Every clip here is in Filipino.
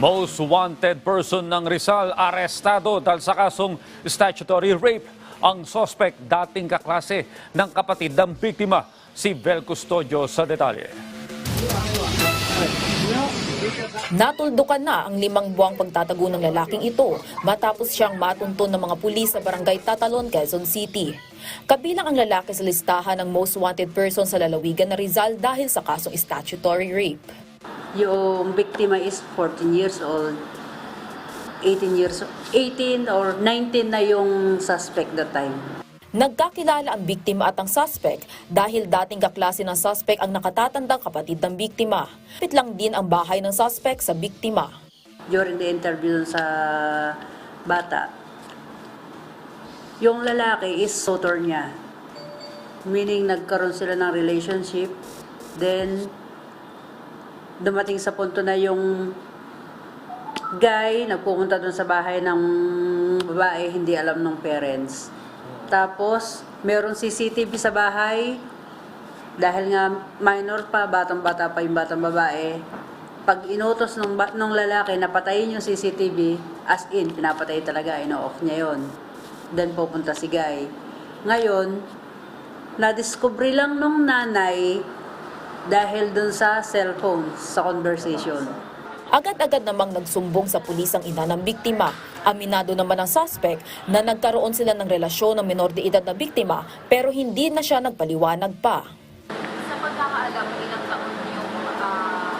Most wanted person ng Rizal arestado dahil sa kasong statutory rape. Ang sospek dating kaklase ng kapatid ng biktima, si Vel Custodio sa detalye. Natuldukan na ang limang buwang pagtatago ng lalaking ito matapos siyang matunton ng mga pulis sa barangay Tatalon, Quezon City. Kabilang ang lalaki sa listahan ng most wanted person sa lalawigan na Rizal dahil sa kasong statutory rape. Yung biktima is 14 years old. 18 years 18 or 19 na yung suspect that time. Nagkakilala ang biktima at ang suspect dahil dating kaklase ng suspect ang nakatatandang kapatid ng biktima. Pit lang din ang bahay ng suspect sa biktima. During the interview sa bata, yung lalaki is suitor niya. Meaning nagkaroon sila ng relationship. Then, dumating sa punto na yung guy nagpupunta dun sa bahay ng babae, hindi alam ng parents. Tapos, meron CCTV sa bahay. Dahil nga minor pa, batang-bata pa yung batang babae. Pag inutos ng, ba- ng lalaki na patayin yung CCTV, as in, pinapatay talaga, ino-off niya yon. Then pupunta si guy. Ngayon, na-discover lang nung nanay dahil dun sa cellphone, sa conversation. Agad-agad namang nagsumbong sa pulis ang ina ng biktima. Aminado naman ang suspect na nagkaroon sila ng relasyon ng menor de edad na biktima pero hindi na siya nagpaliwanag pa. Sa pagkakaalam mo, ilang taon yung ah,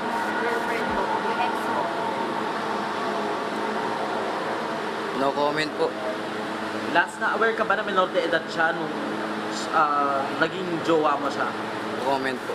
girlfriend mo, yung ex mo? No comment po. Last na aware ka ba na minor de edad siya nung ah, naging jowa mo siya? No comment po.